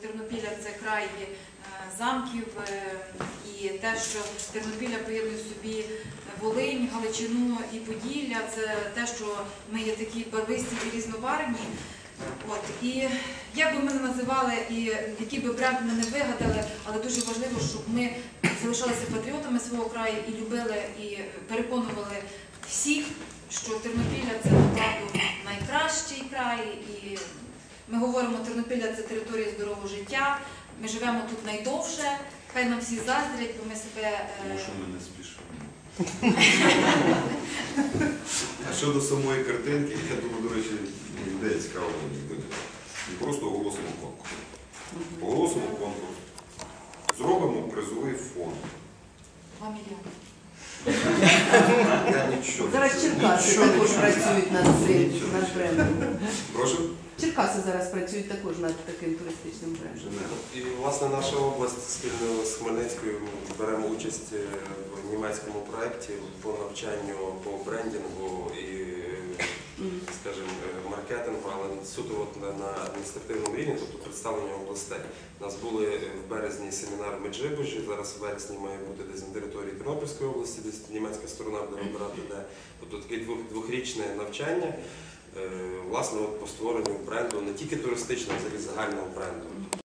Тернопіля це край е, замків е, і те, що Тернопіля поєднує собі Волинь, Галичину і Поділля, це те, що ми є такі барвисті і різнобарвні. От і як би ми не називали, і який би бренд ми не вигадали, але дуже важливо, щоб ми залишалися патріотами свого краю і любили і переконували всіх, що Тернопілля це направду найкращий край. І ми говоримо, Тернопілля це територія здорового життя. Ми живемо тут найдовше. Хай нам всі заздрять, бо ми себе е, Тому що ми не спішимо. А щодо самої картинки, я думаю, до речі, людей цікаво буде. Не просто оголосимо конкурс. Оголосимо конкурс. Зробимо призовий фонд. 2 мільйони. Я нічого. Зараз Черкаси також працюють над цим над брендом. Прошу? Черкаси зараз працюють також над таким туристичним брендом. І власне наша область спільно з Хмельницькою беремо участь е, в німецькому проєкті по навчанню по брендінгу і, скажімо, е, маркетингу, але суто на, адміністративному рівні, тобто представлення областей. У нас були е, в березні семінар в Меджибужі, зараз в вересні має бути десь на території Тернопільської області, десь німецька сторона буде вибирати де. Тобто таке двох, двохрічне навчання. Е, Власне, от по створенню бренду не тільки туристичного, а взагалі загального бренду.